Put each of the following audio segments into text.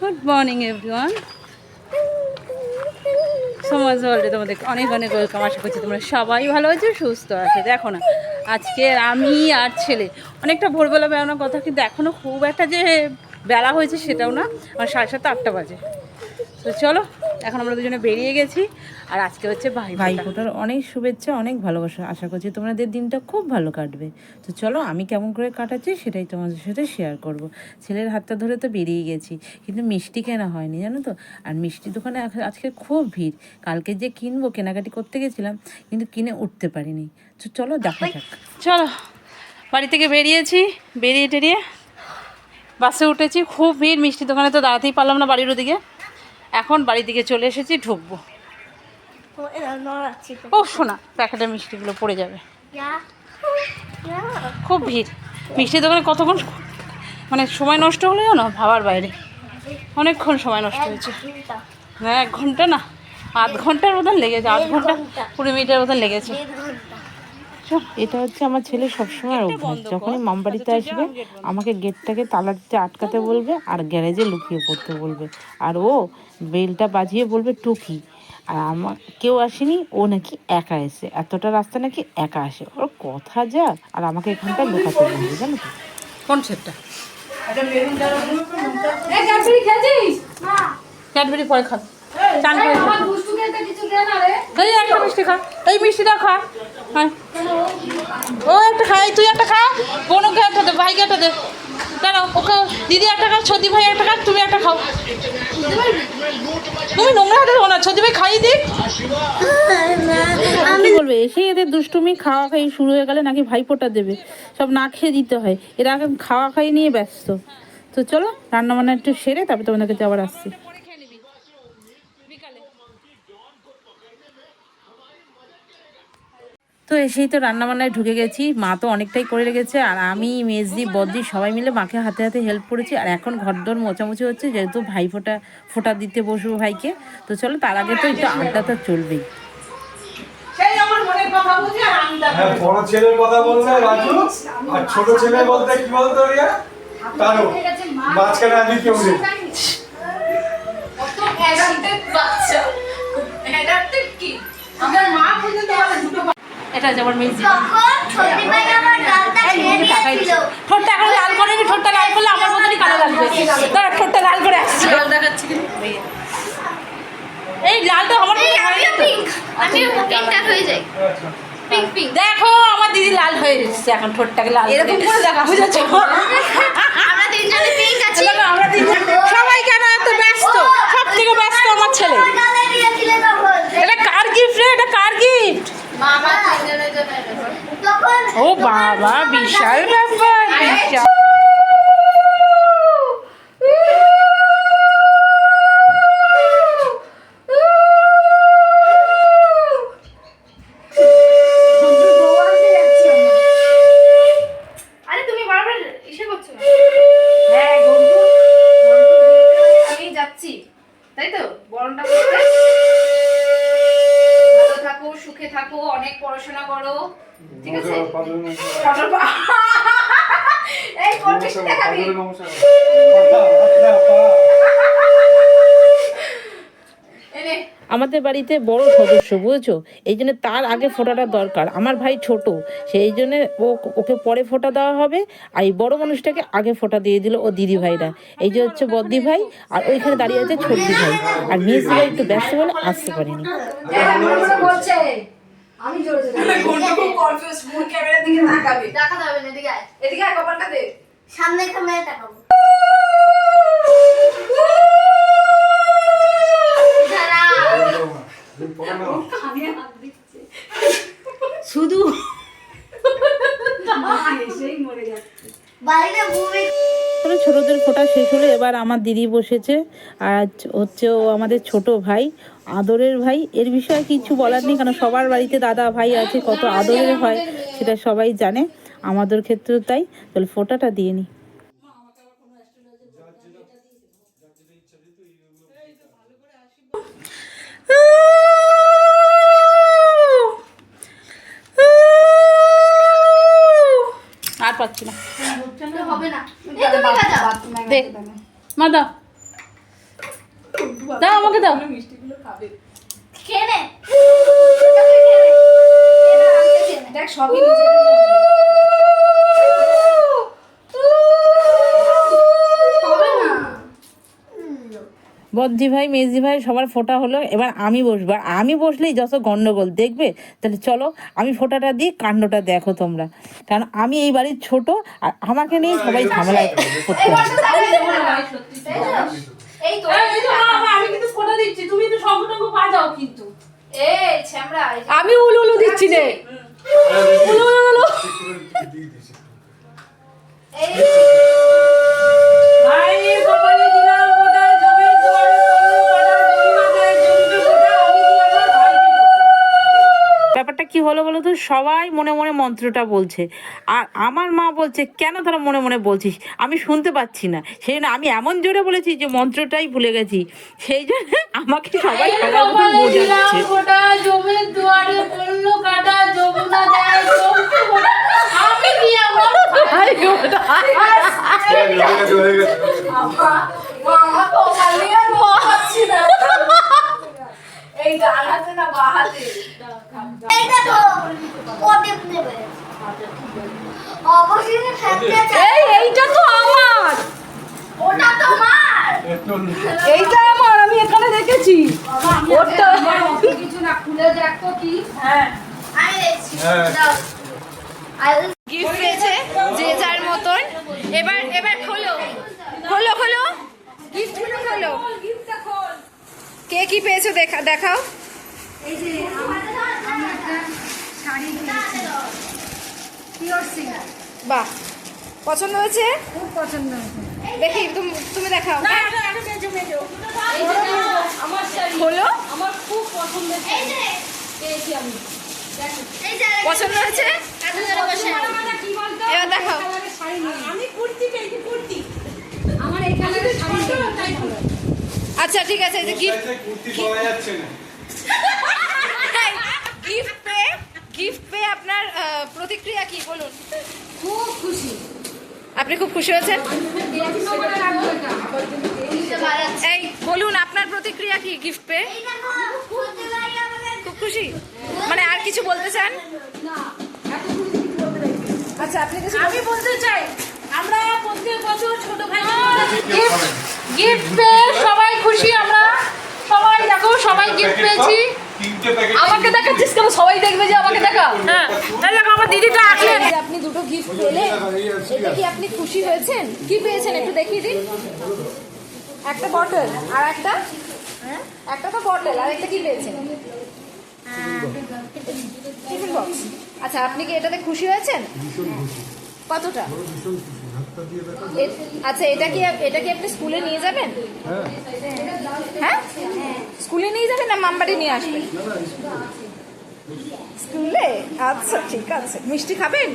Good morning everyone সমাজ ওয়ার্ল্ডে তোমাদের অনেক অনেক ওয়েলকাম আশা করছি তোমরা সবাই ভালো আছো, সুস্থ আছে। দেখো না, আজকে আমি আর ছেলে, অনেকটা ভোরবেলা বেরোনোর কথা, কিন্তু এখনও খুব একটা যে বেলা হয়েছে সেটাও না। আমার সাড়ে সাতটা, আটটা বাজে। তো চলো এখন আমরা দুজনে বেরিয়ে গেছি আর আজকে হচ্ছে ভাই ভাই ফোটার অনেক শুভেচ্ছা অনেক ভালোবাসা। আশা করছি তোমাদের দিনটা খুব ভালো কাটবে। তো চলো আমি কেমন করে কাটাচ্ছি সেটাই তোমাদের সাথে শেয়ার করব। ছেলের হাতটা ধরে তো বেরিয়ে গেছি কিন্তু মিষ্টি কেনা হয়নি জানো তো? আর মিষ্টি দোকানে আজ- আজকে খুব ভিড়। কালকে যে কিনবো কেনাকাটি করতে গেছিলাম কিন্তু কিনে উঠতে পারিনি। তো চলো দেখা যাক। চলো। বাড়ি থেকে বেরিয়েছি বেরিয়ে টেরিয়ে বাসে উঠেছি। খুব ভিড় মিষ্টি দোকানে তো দাঁড়াতেই পারলাম না বাড়ির ওদিকে। এখন বাড়ির দিকে চলে এসেছি ঢুকবো। ও শোনা প্যাকেটের মিষ্টিগুলো পড়ে যাবে। খুব ভিড়। মিষ্টির দোকানে কতক্ষণ মানে সময় নষ্ট হলো জানো? ভাবার বাইরে। অনেকক্ষণ সময় নষ্ট হয়েছে। হ্যাঁ এক ঘণ্টা না আধ ঘণ্টার মতন লেগেছে আধ ঘণ্টা কুড়ি মিনিটের মতন লেগেছে। এটা হচ্ছে আমার ছেলে সবসময় অভ্যাস। যখনই মাম বাড়িতে আসবে আমাকে গেটটাকে তালা দিতে আটকাতে বলবে আর গ্যারেজে লুকিয়ে পড়তে বলবে। আর ও বেলটা বাজিয়ে বলবে টুকি। আর আমার কেউ আসেনি ও নাকি একা এসে এতটা রাস্তা নাকি একা আসে। ওর কথা যা আর আমাকে এখানটা লুকাতে বলবে জানো তো। কোন সেটটা? ক্যাডবেরি পরে খা চান করে খা। এই একটা মিষ্টি খা। এই মিষ্টিটা খা। হ্যাঁ। ও, একটা খা। তুই একটা খা। বোনকে একটা দে, ভাইকে একটা দে। দাঁড়াও ওকে দিদি একটা খা, ছদি ভাই একটা খা, তুমি একটা খাও। তুমি নোংরা হাতে না, ছদি ভাই খাইয়ে দিক। কি বলবে? এসে এদের দুষ্টুমি, খাওয়া খাই শুরু হয়ে গেলে নাকি ভাইফোঁটা দেবে। সব না খেয়ে দিতে হয়। এরা এখন খাওয়া খাই নিয়ে ব্যস্ত। তো চলো, রান্না বান্না একটু সেরে তারপর তোমাদের কাছে আবার আসছি। তো এসেই তো রান্নাবান্নায় ঢুকে গেছি। মা তো অনেকটাই করে রেখেছে আর আমি মেজদি বদ্দি সবাই মিলে মাকে হাতে হাতে হেল্প করেছি। আর এখন ঘরদোর মোচামুচি হচ্ছে যেহেতু ভাই ফোঁটা ফোঁটা দিতে বসবো ভাইকে। তো চলো তার আগে তো একটু আড্ডা তো চলবেই। আমার হ্যাঁ বড় ছেলের কথা বললে রাজু আর ছোট ছেলে বলতে কি বলতো রিয়া? তারও মাঝখানে আমি কেউ নেই। এটা যেমন মিউজিক তখন ছোটি ভাই আমার গালটা খেয়ে ঠোঁটটা এখন লাল করে নি ঠোঁটটা লাল করলে আমার মতনই কালো লাগবে দাঁড়া ঠোঁটটা লাল করে আসছে লাল দেখাচ্ছি এই লালটা আমার হয় না পিঙ্ক আমিও পিঙ্কটা হয়ে যাই পিঙ্ক পিঙ্ক দেখো আমার দিদি লাল হয়ে এসেছে এখন ঠোঁটটাকে লাল এরকম করে দেখা বুঝেছ আমরা তিনজনে পিঙ্ক আছি আমরা তিনজন সবাই কেন এত ব্যস্ত সব থেকে ব্যস্ত আমার ছেলে এটা কার গিফট রে এটা কার গিফট মামা তিনজনের জন্য তখন ও বাবা বিশাল ব্যাপার বিশাল থাকো অনেক পড়াশোনা করো ঠিক আছে? এই করছিস দেখাবি এনে আমাদের বাড়িতে বড় সদস্য বুঝেছ? এই জন্য তার আগে ফোটাটা দরকার। আমার ভাই ছোট সেই জন্য ও ওকে পরে ফোটা দেওয়া হবে আর এই বড় মানুষটাকে আগে ফোটা দিয়ে দিল ও দিদি ভাইরা। এই যে হচ্ছে বদ্দি ভাই আর ওইখানে দাঁড়িয়ে আছে ছোটদি ভাই। আর মেয়ে ভাই একটু ব্যস্ত বলে আসতে পারেনি। আমি জোরে জোরে কনফিউজ ফোন ক্যামেরার দিকে তাকাবি। দেখাতে হবে না এদিকে আয়। এদিকে আয় কপালটা দে। সামনে ক্যামেরা তাকাবো শুধু বাড়িতে ভূমি তবে ছোটদের ফোটা শেষ হলো এবার আমার দিদি বসেছে। আর হচ্ছে ও আমাদের ছোট ভাই আদরের ভাই। এর বিষয়ে কিছু বলার নেই কারণ সবার বাড়িতে দাদা ভাই আছে কত আদরের হয় সেটা সবাই জানে। আমাদের ক্ষেত্রেও তাই। তাহলে ফোটাটা দিয়ে নি। আর পাচ্ছি না। হবে না। দে। মা দাও। দাও আমাকে দাও। খেয়ে নে। দেখ সবই নিজেদের মধ্যে। হবে না বদ্দি ভাই মেজি ভাই সবার ফোটা হলো এবার আমি বসবো। আর আমি বসলেই যত গন্ডগোল দেখবে? তাহলে চলো আমি ফোটাটা দিই কাণ্ডটা দেখো তোমরা। কারণ আমি এই বাড়ির ছোট আর আমাকে নিয়ে সবাই করতে এই তো। মা, আমি কিন্তু ফোটা দিচ্ছি তুমি তো সঙ্গ টঙ্গ বাজাও কিন্তু। এই ছ্যামড়া এই যে- আমি উলু উলু দিচ্ছি রে এই কি হলো বলো তো? সবাই মনে মনে মন্ত্রটা বলছে। আর আমার মা বলছে কেন তারা মনে মনে বলছিস? আমি শুনতে পাচ্ছি না। সেই জন্য আমি এমন জোরে বলেছি যে মন্ত্রটাই ভুলে গেছি। সেই জন্য আমাকে সবাই সবার মতন বোঝাচ্ছে। আমি এই ডান হাতে না বা হাতে? এইটা তো ও টিপ দেবে। অবশ্যই চাই এই এইটা তো আমার। ওটা তো মার এইটা আমার আমি এখানে রেখেছি ওটা কিছু না খুলে দেখ কি হ্যাঁ। আমি দেখছি হ্যাঁ। দাও গিফট পেয়েছে যে যার মতন। এবার এবার খোলো। খোলো খোলো। গিফটগুলো খোলো। কে কি পেয়েছ দেখা দেখাও। এই যে আমার আমি একটা শাড়ি কিনেছি। পিওর সিল্ক বাহ পছন্দ হয়েছে? খুব পছন্দ দেখি তুমি তুমি দেখাও। খোলো আমার খুব পছন্দের এই যে। পেয়েছি আমি। এই যে পছন্দ হয়েছে? বসে কি বলতো? এবার দেখাও। আমি কুর্তি পেয়েছি কুর্তি। আমার এই কালারের শাড়ি তাই বলো। আচ্ছা ঠিক আছে এই যে গিফট কুর্তি পাওয়া যাচ্ছে না। গিফট পেয়ে গিফট পেয়ে আপনার প্রতিক্রিয়া কি বলুন। খুব খুশি। আপনি খুব খুশি হয়েছেন? এই বলুন আপনার প্রতিক্রিয়া কি গিফট আমাদের খুব খুশি? মানে আর কিছু বলতে চান? আচ্ছা আপনি কিছু আমি বলতে চাই আমরা প্রত্যেক বছর ছোট ভাই গিফট পেয়ে সবাই খুশি আমরা। সবাই দেখো সবাই গিফট পেয়েছি। আমাকে দেখাচ্ছিস কেন? সবাই দেখবে যে আমাকে দেখা। হ্যাঁ দেখো আমার দিদিটা আঁকলেন আপনি দুটো গিফট পেলেন এটা কি আপনি খুশি হয়েছেন? কি পেয়েছেন? একটু দেখিয়ে দিন। একটা বটল আর একটা একটা তো বটল আর একটা কি পেয়েছেন? টিফিন বক্স আচ্ছা আপনি কি এটাতে খুশি হয়েছেন? কতটা? আচ্ছা এটা কি এটা কি আপনি স্কুলে নিয়ে যাবেন? হ্যাঁ। স্কুলে নিয়ে যাবেন না মামবাড়ি নিয়ে আসবেন? স্কুলে। আচ্ছা ঠিক আছে। মিষ্টি খাবেন?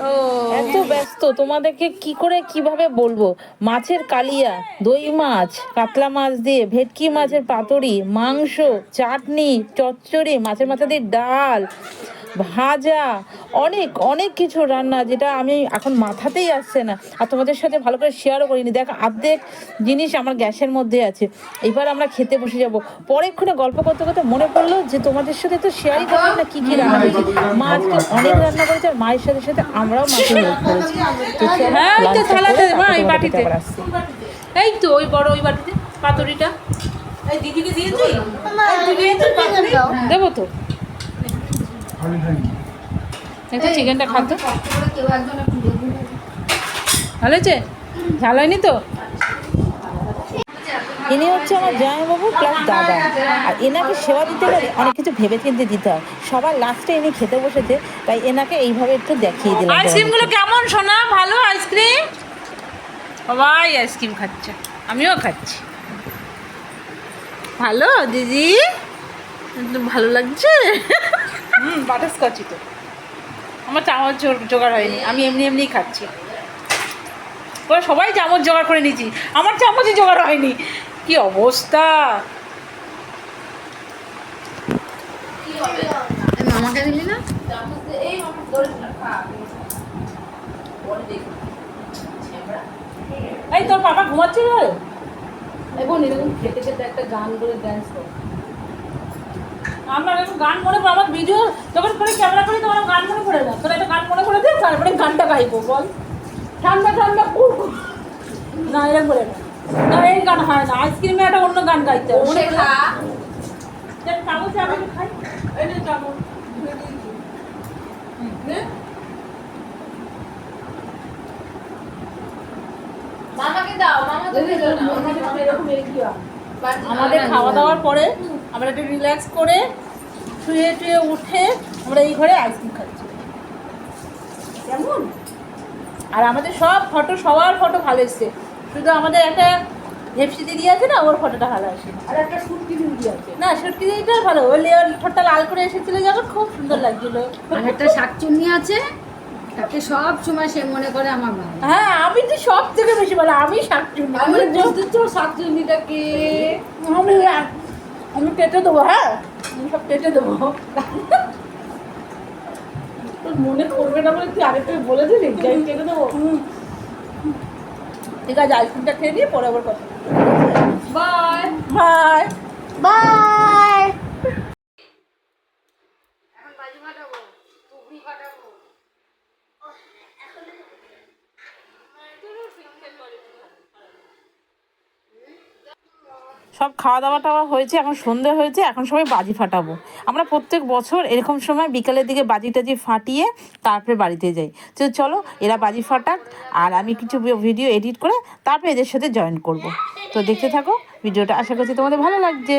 ও। এত ব্যস্ত তোমাদেরকে কি করে কীভাবে বলব? মাছের কালিয়া দই মাছ কাতলা মাছ দিয়ে ভেটকি মাছের পাতুরি মাংস চাটনি চচ্চড়ি মাছের মাথা দিয়ে ডাল ভাজা অনেক অনেক কিছু রান্না যেটা আমি এখন মাথাতেই আসছে না। আর তোমাদের সাথে ভালো করে শেয়ারও করিনি। দেখো অর্ধেক জিনিস আমার গ্যাসের মধ্যে আছে। এবার আমরা খেতে বসে যাব। পরেক্ষণে গল্প করতে করতে মনে পড়ল যে তোমাদের সাথে তো শেয়ারই করলাম না কী কী রান্না করেছি। মা আজকে অনেক রান্না করেছে আর মায়ের সাথে সাথে আমরাও মাকে হেল্প করেছি। তো হ্যাঁ, এই তো ওই বড় ওই বাটিতে পাতুরিটা। এই দিদিকে দিয়েছি? দেবো তো। একটু চিকেনটা একজন ভালো হয়েছে? ঝাল হয়নি তো? ইনি হচ্ছে আমার জামাইবাবু প্লাস দাদা। আর এনাকে সেবা দিতে গেলে অনেক কিছু ভেবে চিন্তে দিতে হয়। সবার লাস্টে ইনি খেতে বসেছে তাই এনাকে এইভাবে একটু দেখিয়ে দিলাম। আইসক্রিমগুলো কেমন শোনা ভালো আইসক্রিম? সবাই আইসক্রিম খাচ্ছে আমিও খাচ্ছি। ভালো দিদি? ভালো লাগছে? হুম বাটারস্কচই তো। আমার চামচ জোগাড় হয়নি। আমি এমনি এমনিই খাচ্ছি। ওরা সবাই চামচ জোগাড় করে নিয়েছি। আমার চামচই জোগাড় হয়নি। কি অবস্থা? মামাকে দিলি না? এই তোর পাপা ঘুমাচ্ছে ঘরে এখন এরকম খেতে খেতে একটা গান করে ড্যান্স কর। আমরা এরকম গান মনে করে আমার ভিডিও যখন করে ক্যামেরা করি তখন গান মনে পড়ে না। তোরা একটা গান মনে করে দে তারপরে গানটা গাইবো বল। ঠান্ডা ঠান্ডা। না এরকম বলে না। না এই গান হয় না। আইসক্রিমে একটা অন্য গান গাইতে হবে মনে করে আমি খাই। এই যে নে। মামাকে দাও মামা তো এরকম আয়। বাড়তি আমাদের খাওয়া দাওয়ার পরে আমরা একটু রিল্যাক্স করে শুয়ে টুয়ে উঠে আমরা এই ঘরে আইসক্রিম খাচ্ছি। কেমন? আর আমাদের সব ফটো সবার ফটো ভালো এসছে। শুধু আমাদের একটা হেপসি দিদি আছে না ওর ফটোটা ভালো আসে। আর একটা সুটকি দিদি আছে। না সুটকি দিদিটা ভালো। ওই লেয়ার ঠোঁটটা লাল করে এসেছিল যখন খুব সুন্দর লাগছিল। আর একটা শাকচুন্নি আছে। তাকে সব সময় সে মনে করে আমার ভাই হ্যাঁ আমি তো সব থেকে বেশি ভালো আমি শাকচুন্নি। আমি বুঝতে শাকচুন্নিটা কে? আমি আমি কেটে দেবো হ্যাঁ আমি সব কেটে দেবো। তোর মনে করবে না বলে তুই আরেকটা বলে দিলি যে আমি কেটে দেবো? ঠিক আছে আইসক্রিমটা খেয়ে নিয়ে পরে আবার কথা বাই বাই বাই এখন বাজি ফাটাবো টুকরি ফাটাবো সব খাওয়া দাওয়া টাওয়া হয়েছে, এখন সন্ধে হয়েছে, এখন সবাই বাজি ফাটাবো। আমরা প্রত্যেক বছর এরকম সময় বিকালের দিকে বাজি টাজি ফাটিয়ে তারপরে বাড়িতে যাই। তো চলো, এরা বাজি ফাটাক, আর আমি কিছু ভিডিও এডিট করে তারপরে এদের সাথে জয়েন করব। তো দেখতে থাকো, ভিডিওটা আশা করছি তোমাদের ভালো লাগছে।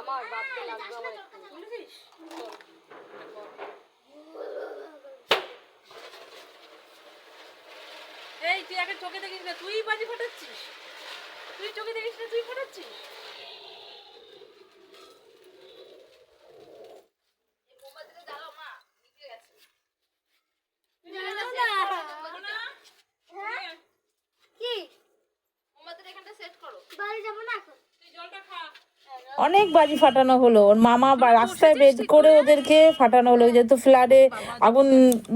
আমার বাপকে লাগবে আমার এই তুই আগে চোখে দেখিস না তুই বাজি ফাটাচ্ছিস? তুই চোখে দেখিস না তুই ফাটাচ্ছিস কি আমাদের এখানটা সেট করো বাড়ি যাব না এখন অনেক বাজি ফাটানো হলো। ওর মামা বা রাস্তায় বের করে ওদেরকে ফাটানো হলো। যেহেতু ফ্ল্যাটে আগুন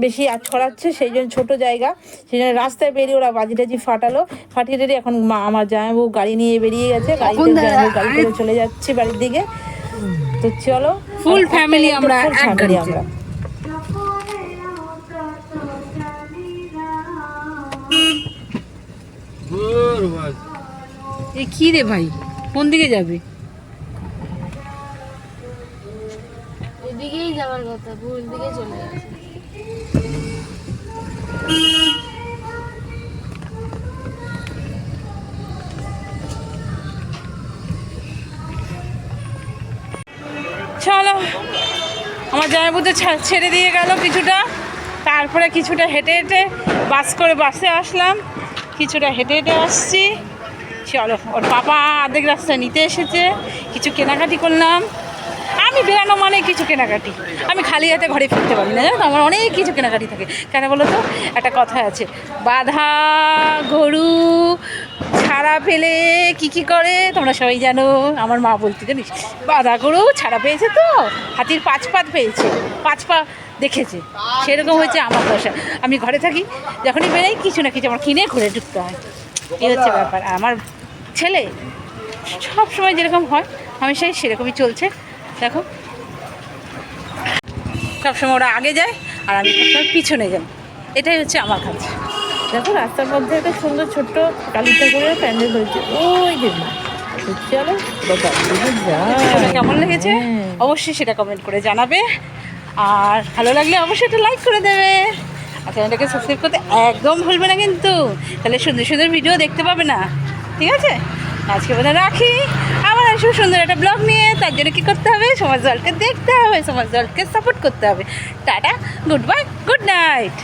বেশি আজ ছড়াচ্ছে সেই জন্য ছোটো জায়গা। সেই জন্য রাস্তায় বেরিয়ে ওরা বাজি টাজি ফাটালো। ফাটিয়ে টাটিয়ে এখন মা আমার জামাইবাবু গাড়ি নিয়ে বেরিয়ে গেছে। গাড়িতে গাড়ি করে চলে যাচ্ছে বাড়ির দিকে। তো চলো Full family আমরা, ফুল এক ফ্যামিলি গাড়িতে। আমরা এ কি রে ভাই? কোন দিকে যাবে? যাওয়ার কথা ভুল দিকে চলে গেছে। চলো, আমার জামাইবুতে ছেড়ে দিয়ে গেল কিছুটা। তারপরে কিছুটা হেঁটে হেঁটে বাস করে বাসে আসলাম। কিছুটা হেঁটে হেঁটে আসছি। চলো, ওর পাপা অর্ধেক রাস্তা নিতে এসেছে। কিছু কেনাকাটি করলাম। আমি বেরানো মানে কিছু কেনাকাটি। আমি খালি হাতে ঘরে ফিরতে পারি না, জানো তো? আমার অনেক কিছু কেনাকাটি থাকে। কেন বলো তো? একটা কথা আছে। বাধা, গরু, ছাড়া পেলে কি কি করে? তোমরা সবাই জানো, আমার মা বলতে, জানিস? বাধা গরু, ছাড়া পেয়েছে তো? হাতির পাঁচ পাত পেয়েছে। পাঁচ পা দেখেছে। সেরকম হয়েছে আমার দশা। আমি ঘরে থাকি, যখনই বেরোই, কিছু না কিছু আমার কিনে ঘুরে ঢুকতে হয়। এই হচ্ছে ব্যাপার। আমার ছেলে সব সময় যেরকম হয়, আমি সেই সেরকমই চলছে। দেখো। সবসময় ওরা আগে যায় আর আমি সবসময় পিছনে যাই। এটাই হচ্ছে আমার কাজ। দেখো রাস্তার মধ্যে একটা সুন্দর ছোট্ট কালিতা করে প্যান্ডেল হয়েছে। ওই যে চলো বাবা কেমন লেগেছে? হ্যাঁ। অবশ্যই সেটা কমেন্ট করে জানাবে। আর ভালো লাগলে অবশ্যই একটা লাইক করে দেবে। আর চ্যানেলটাকে সাবস্ক্রাইব করতে একদম ভুলবে না কিন্তু। তাহলে সুন্দর সুন্দর ভিডিও দেখতে পাবে না। ঠিক আছে? আজকে বোধহয় রাখি। আসব সুন্দর একটা ব্লগ নিয়ে, তার জন্য কী করতে হবে? সমাজ দলকে দেখতে হবে, সমাজ দলকে সাপোর্ট করতে হবে। Tata goodbye good night